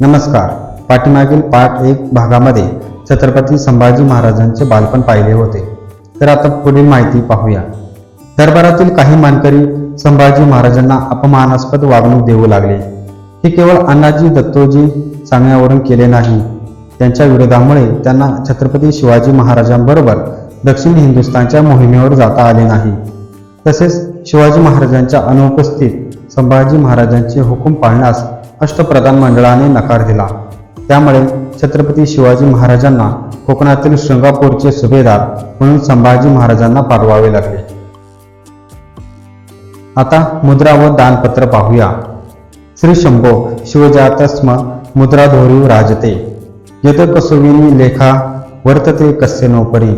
नमस्कार. पाठीमागील पाठ एक भागामध्ये छत्रपती संभाजी महाराजांचे बालपण पाहिले होते. तर आता पुढील माहिती पाहूया. दरबारातील काही मानकरी संभाजी महाराजांना अपमानास्पद वागणूक देऊ लागले. हे केवळ अण्णाजी दत्तोजी सांगण्यावरून केले नाही. त्यांच्या विरोधामुळे त्यांना छत्रपती शिवाजी महाराजांबरोबर दक्षिण हिंदुस्थानच्या मोहिमेवर जाता आले नाही. तसेच शिवाजी महाराजांच्या अनुपस्थित संभाजी महाराजांचे हुकूम पाळण्यास अष्टप्रधान मंडळाने नकार दिला. त्यामुळे छत्रपती शिवाजी महाराजांना कोकणातील शृंगापूरचे सुभेदार म्हणून संभाजी महाराजांना पाठवावे लागले. आता मुद्रा व दानपत्र पाहूया. श्री शंभो शिवजातस्म मुद्रा धोरी राजते. यत कसोविनी लेखा वर्तते कस्य नोपरी.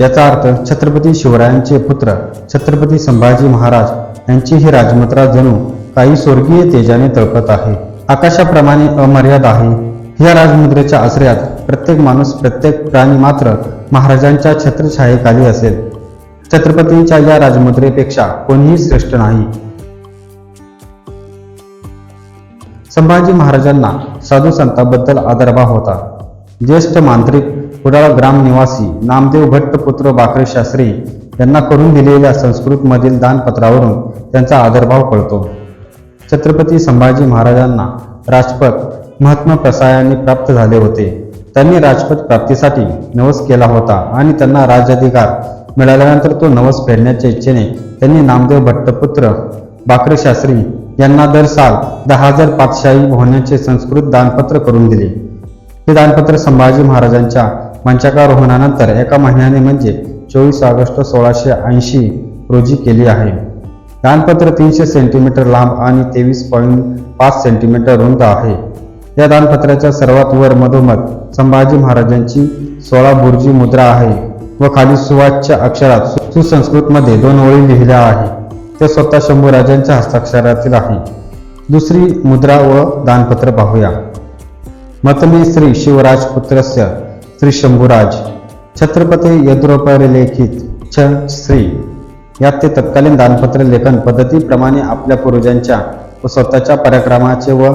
याचा अर्थ छत्रपती शिवरायांचे पुत्र छत्रपती संभाजी महाराज यांची ही राजमुद्रा जणू काही स्वर्गीय तेजाने तळपत आहे. आकाशाप्रमाणे अमर्याद आहे. या राजमुद्रेच्या आश्रयात प्रत्येक माणूस प्रत्येक प्राणी मात्र महाराजांच्या छत्रछायेखाली असेल. छत्रपतींच्या या राजमुद्रेपेक्षा कोणीही श्रेष्ठ नाही. संभाजी महाराजांना साधू संतांबद्दल आदरभाव होता. ज्येष्ठ मांत्रिक कुडाळ ग्राम निवासी नामदेव भट्ट पुत्र बाकरे शास्त्री यांना करून दिलेल्या संस्कृतमधील दानपत्रावरून त्यांचा आदरभाव कळतो. छत्रपती संभाजी महाराजांना राजपथ महात्मा प्रसायाने प्राप्त झाले होते. त्यांनी राजपथ प्राप्तीसाठी नवस केला होता आणि त्यांना राजाधिकार मिळाल्यानंतर तो नवस फेडण्याच्या इच्छेने त्यांनी नामदेव भट्टपुत्र बाकरे शास्त्री यांना दर साल दहा हजार पातशाही होण्याचे संस्कृत दानपत्र करून दिले. हे दानपत्र संभाजी महाराजांच्या मंचकारोहणानंतर एका महिन्याने म्हणजे चोवीस ऑगस्ट सोळाशे ऐंशी रोजी केली आहे. दानपत्र तीनशे सेंटीमीटर लांब आणि तेवीस पॉईंट पाच सेंटीमीटर रुंद आहे. या दानपत्राच्या सर्वात वर मधोमध संभाजी महाराजांची सोळा बुर्जी मुद्रा आहे व खाली सुवाच्य अक्षरात सुसंस्कृतमध्ये दोन ओळी लिहिल्या आहे. ते स्वतः शंभूराजांच्या हस्ताक्षरातील आहे. दुसरी मुद्रा व दानपत्र पाहूया. मतमे श्री शिवराजपुत्रस्य श्री शंभूराज छत्रपती यद्रोपरिलेखित छ श्री यात ते तत्कालीन दानपत्र लेखन पद्धतीप्रमाणे आपल्या पूर्वजांच्या व स्वतःच्या पराक्रमाचे व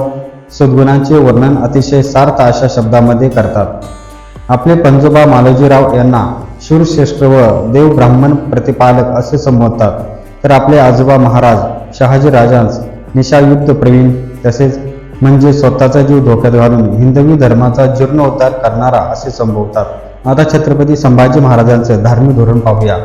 सद्गुणांचे वर्णन अतिशय सार्थ अशा शब्दामध्ये करतात. आपले पंजोबा मालोजीराव यांना शूरश्रेष्ठ व देव ब्राह्मण प्रतिपालक असे संबोधतात. तर आपले आजोबा महाराज शहाजी राजांस निशायुद्ध प्रवीण तसेच म्हणजे स्वतःचा जीव धोक्यात घालून हिंदवी धर्माचा जीर्णोद्धार करणारा असे संबोधतात. आता छत्रपती संभाजी महाराजांचं धार्मिक धोरण पाहूया.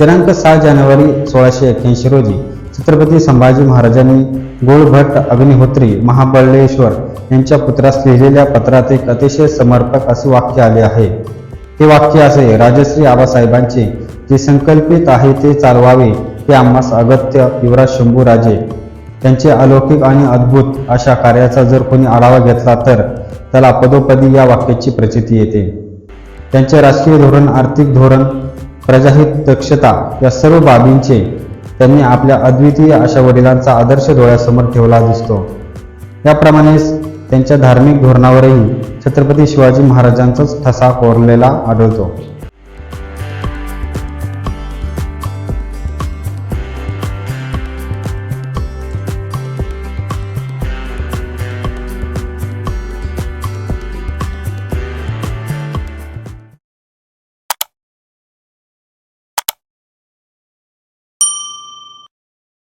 दिनांक सहा जानेवारी सोळाशे एक्क्याऐंशी रोजी छत्रपती संभाजी महाराजांनी गोळभट्ट अग्निहोत्री महाबळेश्वर यांच्या पुत्रास लिहिलेल्या पत्रात एक अतिशय समर्पक असे वाक्य आले आहे. ते वाक्य असे राजश्री आबासाहेबांचे जे संकल्पित आहे ते चालवावे ते आम्हास अगत्य युवराज शंभूराजे त्यांचे अलौकिक आणि अद्भुत अशा कार्याचा जर कोणी आढावा घेतला तर त्याला पदोपदी या वाक्याची प्रचिती येते. त्यांचे राजकीय धोरण आर्थिक धोरण प्रजाहित दक्षता या सर्व बाबींचे त्यांनी आपल्या अद्वितीय अशा वडिलांचा आदर्श डोळ्यासमोर ठेवला दिसतो. याप्रमाणेच त्यांच्या धार्मिक धोरणावरही छत्रपती शिवाजी महाराजांचाच ठसा कोरलेला आढळतो.